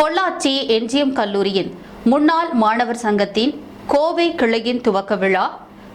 Pollachi NGM கல்லூரியின் முன்னாள் மாணவர் சங்கத்தின் கோவை கிளையின் துவக்க விழா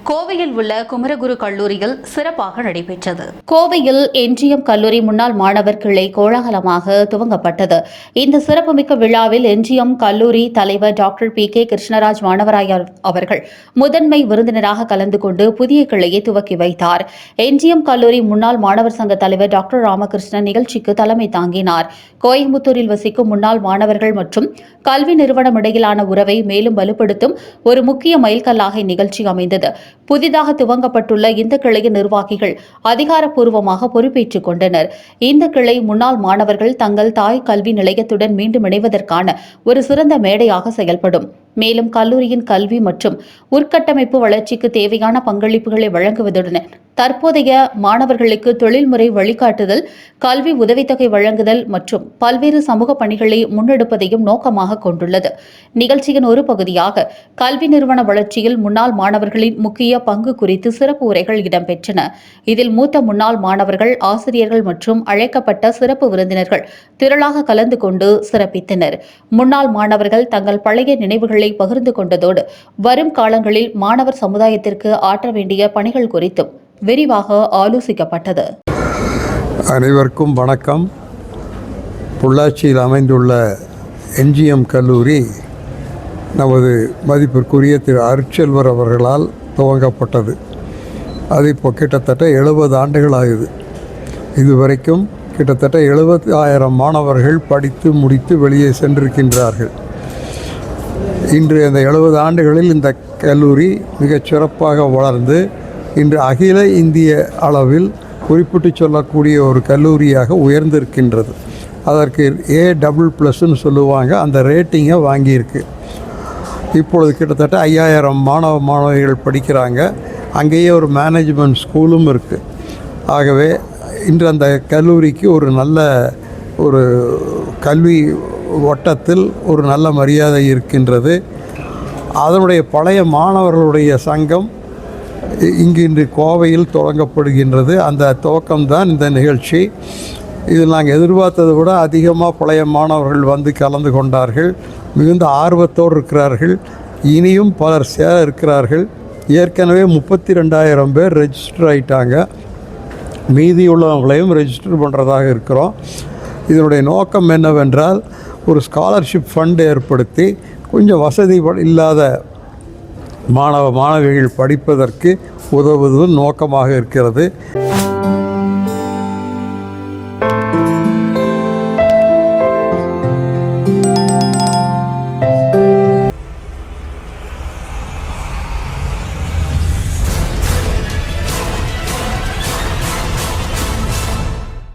கோவையில் உள்ள குமரகுரு கல்லூரியில் சிறப்பாக நடைபெற்றது. கோவையில் என்ஜிஎம் கல்லூரி முன்னாள் மாணவர் கிளை கோலாகலமாக துவங்கப்பட்டது. இந்த சிறப்புமிக்க விழாவில் என்ஜிஎம் கல்லூரி தலைவர் டாக்டர் பி கே கிருஷ்ணராஜ் மாணவராய அவர்கள் முதன்மை விருந்தினராக கலந்து கொண்டு புதிய கிளையை துவக்கி வைத்தார். என்ஜிஎம் கல்லூரி முன்னாள் மாணவர் சங்க தலைவர் டாக்டர் ராமகிருஷ்ணன் நிகழ்ச்சிக்கு தலைமை தாங்கினார். கோயம்புத்தூரில் வசிக்கும் முன்னாள் மாணவர்கள் மற்றும் கல்வி நிறுவனம் இடையிலான உறவை மேலும் வலுப்படுத்தும் ஒரு முக்கிய மைல்கல்லாக இந்நிகழ்ச்சி அமைந்தது. புதிதாக துவங்கப்பட்டுள்ள இந்த கிளையின் நிர்வாகிகள் அதிகாரப்பூர்வமாக பொறுப்பேற்றுக் கொண்டனர். இந்த கிளை முன்னாள் மாணவர்கள் தங்கள் தாய் கல்வி நிலையத்துடன் மீண்டும் இணைவதற்கான ஒரு சிறந்த மேடையாக செயல்படும். மேலும் கல்லூரியின் கல்வி மற்றும் உட்கட்டமைப்பு வளர்ச்சிக்கு தேவையான பங்களிப்புகளை வழங்குவதுடன் தற்போதைய மாணவர்களுக்கு தொழில்முறை வழிகாட்டுதல் கல்வி உதவித்தொகை வழங்குதல் மற்றும் பல்வேறு சமூக பணிகளை முன்னெடுப்பதையும் நோக்கமாக கொண்டுள்ளது. நிகழ்ச்சியின் ஒரு பகுதியாக கல்வி நிறுவன வளர்ச்சியில் முன்னாள் மாணவர்களின் முக்கிய பங்கு குறித்து சிறப்பு உரைகள் இடம்பெற்றன. இதில் மூத்த முன்னாள் மாணவர்கள் ஆசிரியர்கள் மற்றும் அழைக்கப்பட்ட சிறப்பு விருந்தினர்கள் திரளாக கலந்து கொண்டு சிறப்பித்தனர். முன்னாள் மாணவர்கள் தங்கள் பழைய நினைவுகளை பகிர்ந்து கொண்டதோடு வரும் காலங்களில் மாணவர் சமுதாயத்திற்கு ஆற்ற வேண்டிய பணிகள் குறித்தும் விரிவாக ஆலோசிக்கப்பட்டது. அனைவருக்கும் வணக்கம். பொள்ளாச்சியில் அமைந்துள்ள என்ஜிஎம் கல்லூரி நமது மதிப்பிற்குரிய திரு. அருட்செல்வர் அவர்களால் துவங்கப்பட்டது. அது இப்போ கிட்டத்தட்ட எழுபது ஆண்டுகள் ஆகுது. இதுவரைக்கும் கிட்டத்தட்ட எழுபத்தி ஆயிரம் மாணவர்கள் படித்து முடித்து வெளியே சென்றிருக்கின்றார்கள். இன்று அந்த எழுபது ஆண்டுகளில் இந்த கல்லூரி மிகச் சிறப்பாக வளர்ந்து இன்று அகில இந்திய அளவில் குறிப்பிட்டு சொல்லக்கூடிய ஒரு கல்லூரியாக உயர்ந்திருக்கின்றது. அதற்கு ஏ டபுள் ப்ளஸ்ன்னு சொல்லுவாங்க அந்த ரேட்டிங்கை வாங்கியிருக்கு. இப்பொழுது கிட்டத்தட்ட ஐயாயிரம் மாணவ மாணவிகள் படிக்கிறாங்க. அங்கேயே ஒரு மேனேஜ்மெண்ட் ஸ்கூலும் இருக்குது ஆகவே இன்று அந்த கல்லூரிக்கு ஒரு நல்ல ஒரு கல்வி வட்டத்தில் ஒரு நல்ல மரியாதை இருக்கின்றது. அதனுடைய பழைய மாணவர்களுடைய சங்கம் இங்கு இன்று கோவையில் தொடங்கப்படுகின்றது. அந்த துவக்கம்தான் இந்த நிகழ்ச்சி. இதில் நாங்கள் எதிர்பார்த்ததை விட அதிகமாக பழைய மாணவர்கள் வந்து கலந்து கொண்டார்கள். மிகுந்த ஆர்வத்தோடு இருக்கிறார்கள். இனியும் பலர் சேர இருக்கிறார்கள். ஏற்கனவே முப்பத்தி ரெண்டாயிரம் பேர் ரெஜிஸ்டர் ஆயிட்டாங்க. மீதி உள்ளவங்களையும் ரெஜிஸ்டர் பண்ணுறதாக இருக்கிறோம். இதனுடைய நோக்கம் என்னவென்றால் ஒரு ஸ்காலர்ஷிப் ஃபண்ட் ஏற்படுத்தி கொஞ்சம் வசதி இல்லாத மாணவ மாணவிகள் படிப்பதற்கு உதவுவது நோக்கமாக இருக்கிறது.